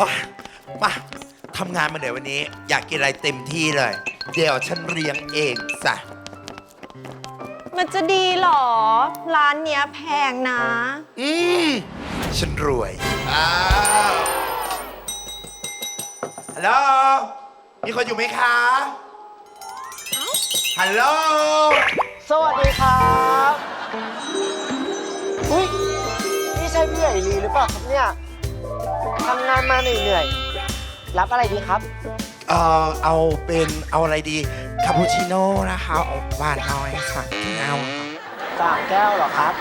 โอ๊ยมาทำงานมาเดี๋ยววันนี้ อยากกินอะไรเต็มที่เลย เดี๋ยวฉันเลี้ยงเองจ้ะมันจะดีเหรอ ร้านเนี้ยแพงนะ อืมฉันรวยอ้าวฮัลโหลมีคนอยู่ไหมคะฮัลโหลสวัสดีครับอุ้ยนี่ใช่พี่ใหญ่ลีหรือเปล่าครับเนี่ย ทำงานมาเหนื่อยๆ รับอะไรดีครับ เอ่อเอาเป็นเอาอะไรดีคาปูชิโน่นะคะเอาหวานน้อยค่ะแก้วค่ะสามแก้วเหรอครับ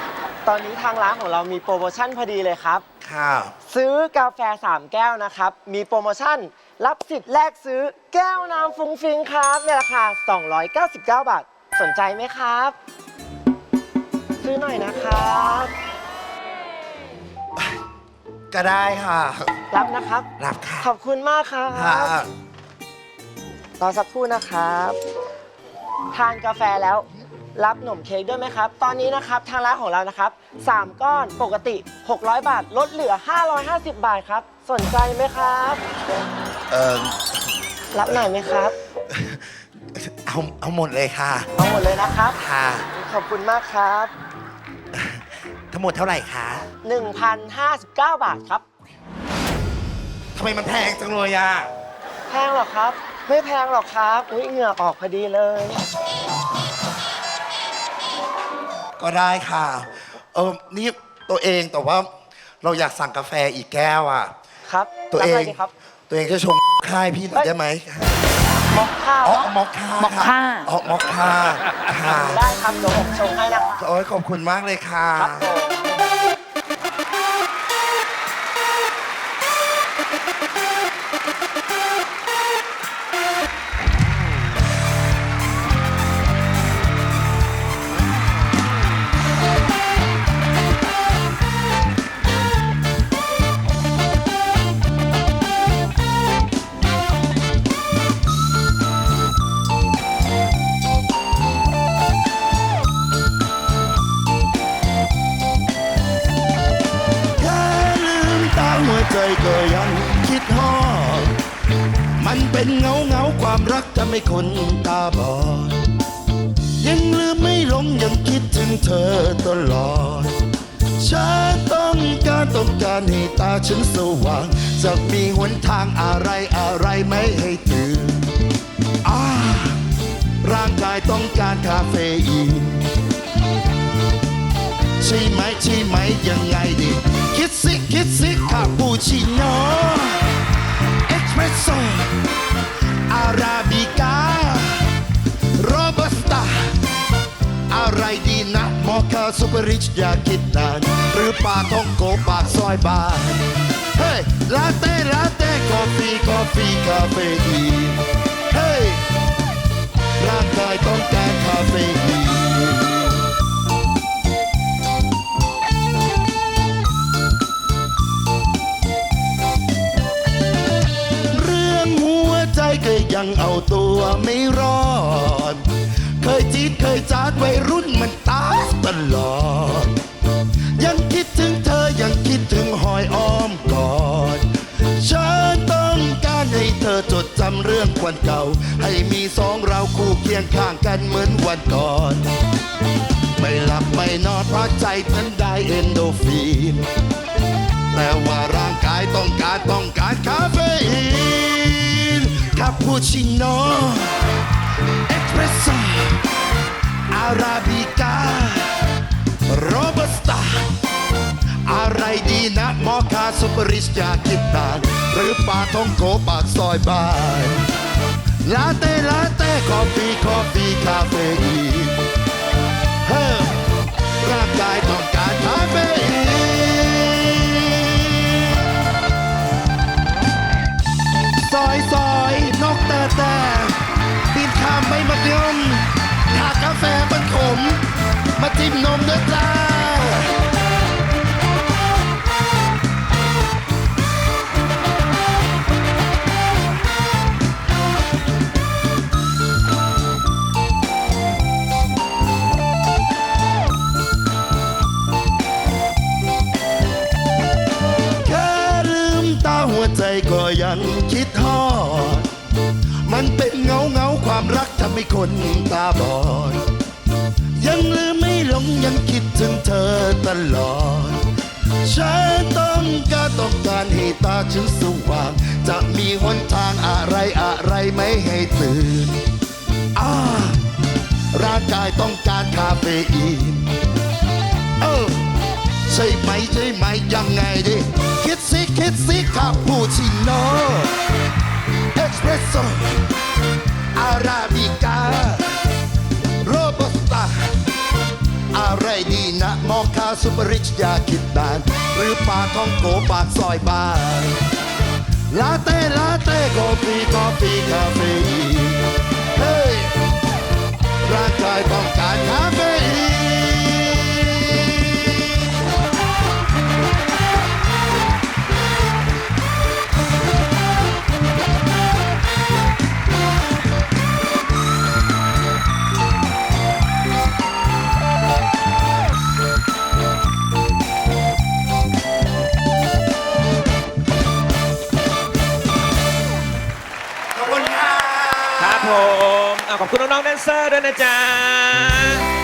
ตอนนี้ทางร้านของเรามีโปรโมชั่นพอดีเลยครับ ค่ะ ซื้อกาแฟ 3 แก้วนะครับ มีโปรโมชั่น รับสิทธิ์แลกซื้อแก้วน้ำฟุ้งฟิงครับ ในราคา 299 บาท สนใจไหมครับ ซื้อหน่อยนะครับ ก็ได้ค่ะ รับนะครับ รับค่ะขอบคุณมากครัค่ะบรอสักครู่นะครับ ทานกาแฟแล้ว รับขนมเค้กด้วยไหมครับ ตอนนี้นะครับทางร้านของเรานะครับ3ก้อนปกติ 600 บาท ลดเหลือ 550 บาทครับ สนใจไหมครับ เออรับหน่อยไหมครับ เอาเอาหมดเลยค่ะ เอาหมดเลยนะครับ ค่ะ ขอบคุณมากครับ ทั้งหมดเท่าไหร่คะ1,059 บาทครับ ทำไมมันแพงจังเลยอะ แพงเหรอครับ ไม่แพงหรอกครับอุ้ยเหงื่อออกพอดีเลย ก็ได้ค่ะ เออนี่ตัวเองแต่ว่าเราอยากสั่งกาแฟอีกแก้วอะ ครับตัวรับเออะไรงดีครับตัวเองจะชงค่ายพี่หน่อยได้ไหมมอคค่าอ๋อเหรอมอคค่ามอคค่า อ๋อมอคค่าค่ะได้ครับเดี๋ยวผมชงให้นะครับโอ้ยขอบคุณมากเลยค่ะ ครับผมาหัวใจก็ยังคิดฮอดมันเป็นเงาเงาความรักจะไม่คนตาบอด ยังลืมไม่ลงยังคิดถึงเธอตลอดฉันต้องการต้องการให้ตาฉันสว่างจะมีหนทางอะไรอะไรไม่ให้ตื่นอ่าร่างกายต้องการคาเฟอีนใช่ไหมใช่ไหมยังไงดิคิดสิ คิดสิคาปูชิโน่เอสเปรสโซ่อาราบิกาโรบัสต้าอะไรดีนะมอคาซูเปอร์ริชอยากคิดนานหรือปากทองโกปากซอยบาน เฮ้ยลาเต้ลาเต้กาแฟกาแฟคาเฟอีนเฮ้ยร่างกายต้องการคาเฟอีน ยังเอาตัวไม่รอด เคยจีดเคยจาดวัยรุ่นมันตายตลอด ยังคิดถึงเธอยังคิดถึงหอยอ้อมกอดฉันต้องการให้เธอจดจำเรื่องวันเก่า ให้มีสองเราคู่เคียงข้างกันเหมือนวันก่อน ไม่หลับไม่นอนเพราะใจนั้นได้เอนโดฟินแต่ว่าร่างกายต้องการต้องการ ปูชิโน่เอสเปรสโซ่อาราบิกาโรบัสต้าอะไรดีนะมอคาสุปริสอยากคิดนานหรือปาท่องโกปากซอยบานลาเต้ลาเต้คอฟฟี่คอฟฟี่คาเฟอีนเฮ้อร่างกายต้องการ ใจก็ยังคิดทอด มันเป็นเงาเงาความรักทำให้คนตาบอด ยังลืมไม่ลงยังคิดถึงเธอตลอด ฉันต้องการต้องการให้ตาฉันสว่าง จะมีหนทางอะไรอะไรไหมให้ตื่นอ่าร่างกายต้องการคาเฟอีน เออ ใช่ไหมใช่ไหมยังไงดิ คิดสิคาปูชิโน่เอสเปรสโซอาราบิกาโรบัสต้าอะไรดีนะมอคคาซูเปอร์ริชยาคิดนาน หรือปลาท่องโกปากซอยบานลาเต้ลาเต้กาแฟกาแฟคาเฟอีนเฮ้ยร่างกายต้องการคาเฟ่ คุณน้องๆแดนเซอร์ด้วยนะจ๊ะ